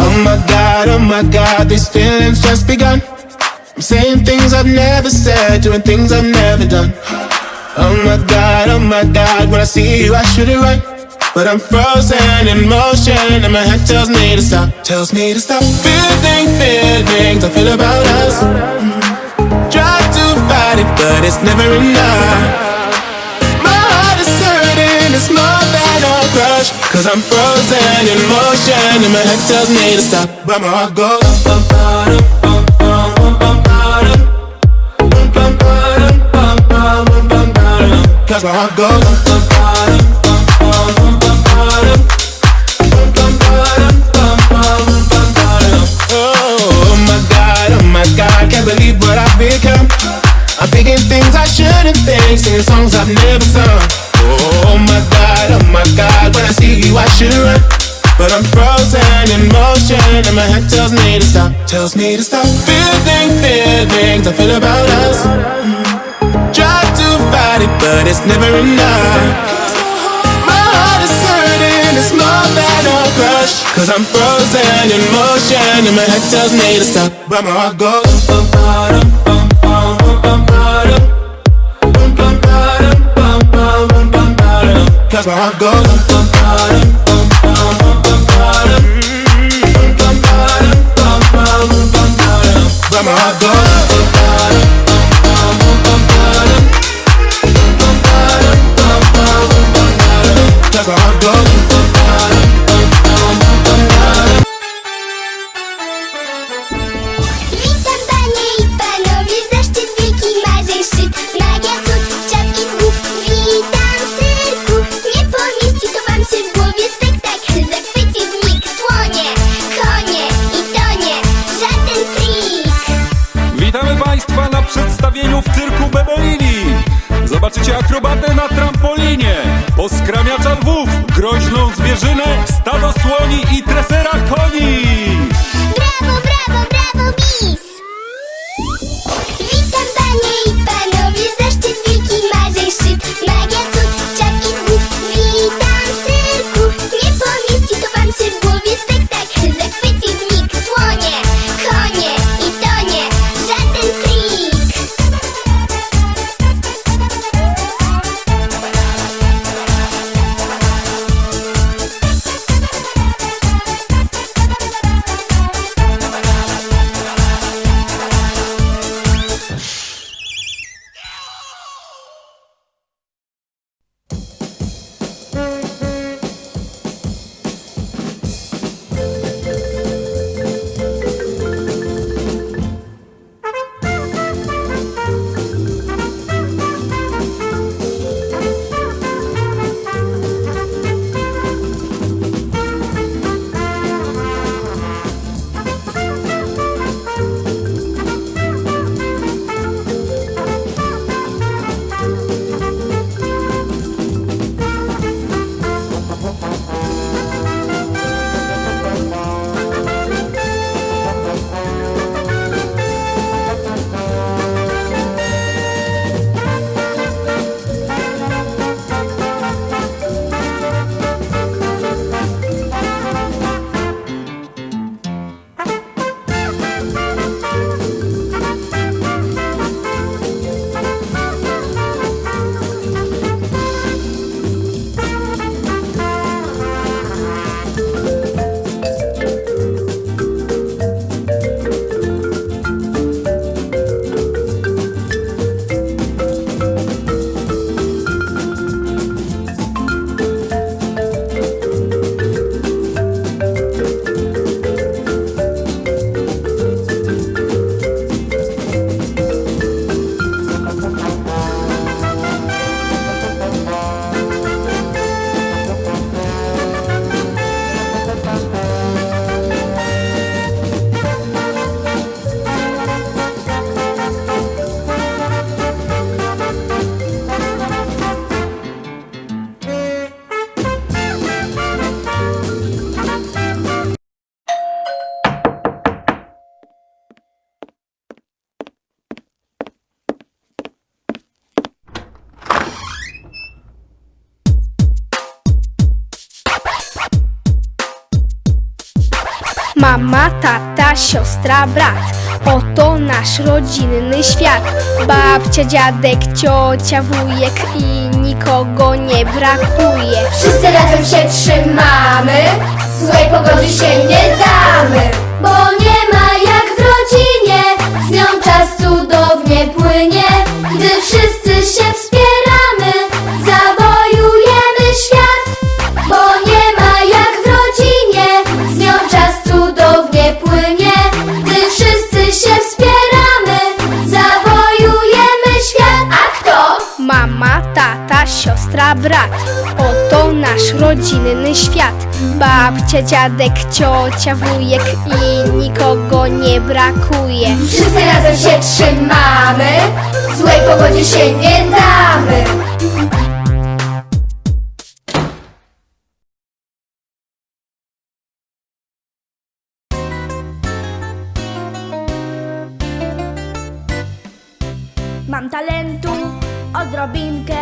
Oh my god, oh my god, these feelings just begun. I'm saying things I've never said, doing things I've never done. Oh my god, oh my god, when I see you I shoot it right. But I'm frozen in motion and my head tells me to stop, tells me to stop. Feeling feelings I feel about us. Try to got it, but it's never enough. My heart is hurting, it's more than a crush. Cause I'm frozen in motion, and my head tells me to stop. But my heart goes. Bum, bum, bum, bum, I'm thinking things I shouldn't think, singing songs I've never sung. Oh my god, oh my god, when I see you I should run. But I'm frozen in motion and my head tells me to stop, tells me to stop. Feeling feelings I feel about us. Try to fight it, but it's never enough. My heart is hurting, it's more than a crush. Cause I'm frozen in motion and my head tells me to stop. But my heart goes. that's where I go. That's where I go. Akrobatę na trampolinie, poskramiacza lwów, groźną zwierzynę, stado słoni i Mama, tata, siostra, brat. Oto nasz rodzinny świat. Babcia, dziadek, ciocia, wujek I nikogo nie brakuje. Wszyscy razem się trzymamy, złej pogody się nie damy. Tata, siostra, brat. Oto nasz rodzinny świat. Babcia, dziadek, ciocia, wujek I nikogo nie brakuje. Wszyscy razem się trzymamy, złej pogodzie się nie damy. Mam talentu odrobinkę.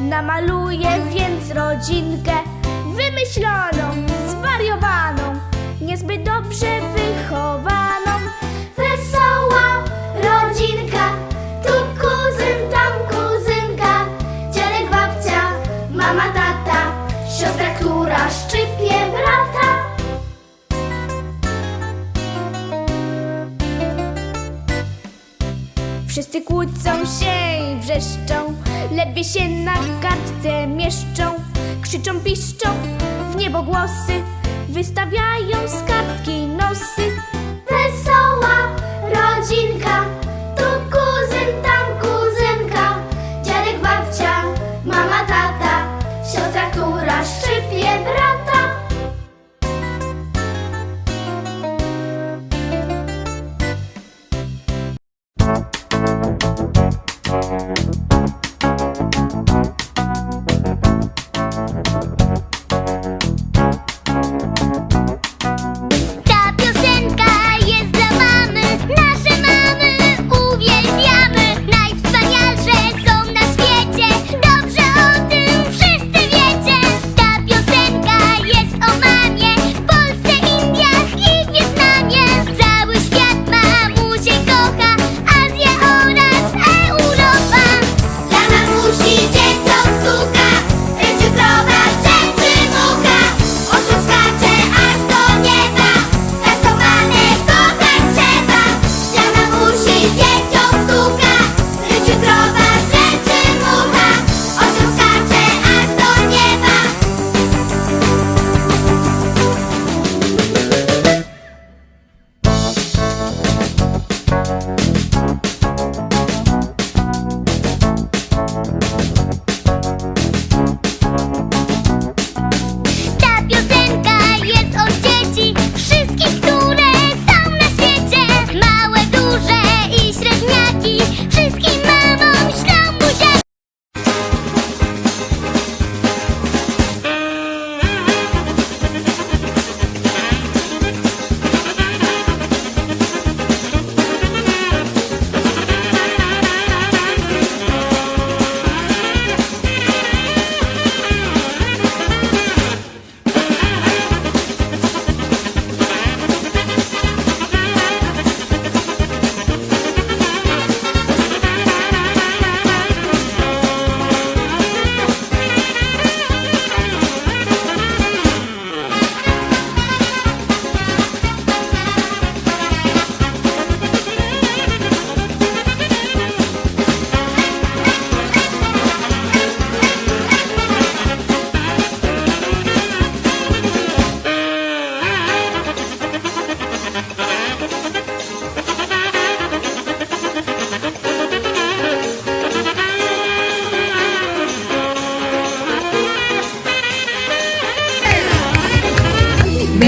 Namaluję więc rodzinkę Wymyśloną, zwariowaną Niezbyt dobrze wychowaną. Wesoła rodzinka, tu kuzyn, tam kuzynka, dziadek, babcia, mama, tata, siostra, która szczypie brata. Wszyscy kłócą się i wrzeszczą Ledwie się na kartce mieszczą Krzyczą, piszczą w niebo głosy Wystawiają z kartki nosy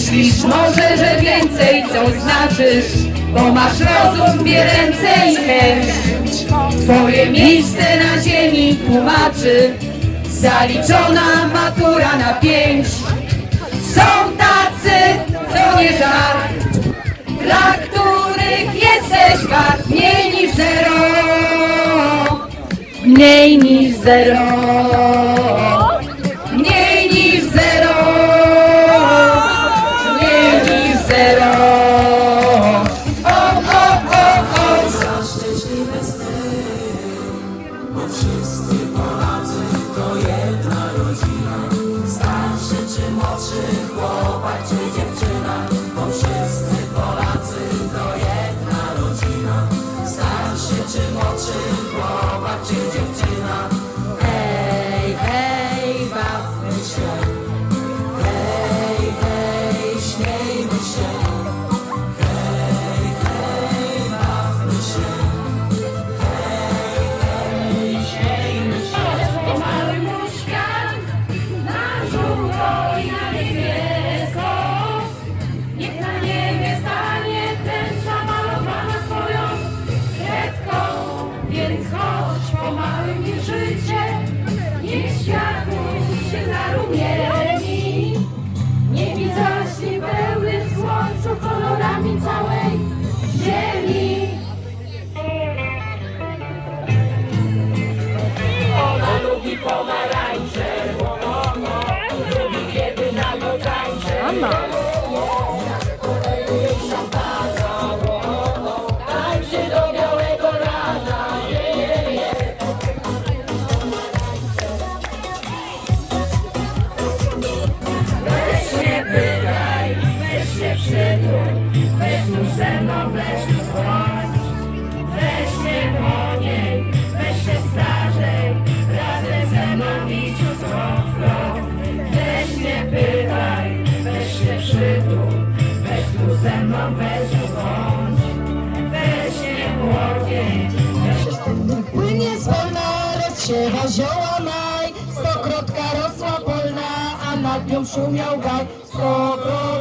Myślisz może, że więcej co znaczysz? Bo masz rozum, dwie i chęć. Twoje miejsce na ziemi tłumaczy. Zaliczona matura na pięć. Są tacy, co nie żart. Dla których jesteś wart mniej niż zero. Mniej niż zero całe krzywa zioła maj, stokrotka rosła polna, a nad nią szumiał gaj, stokrotka.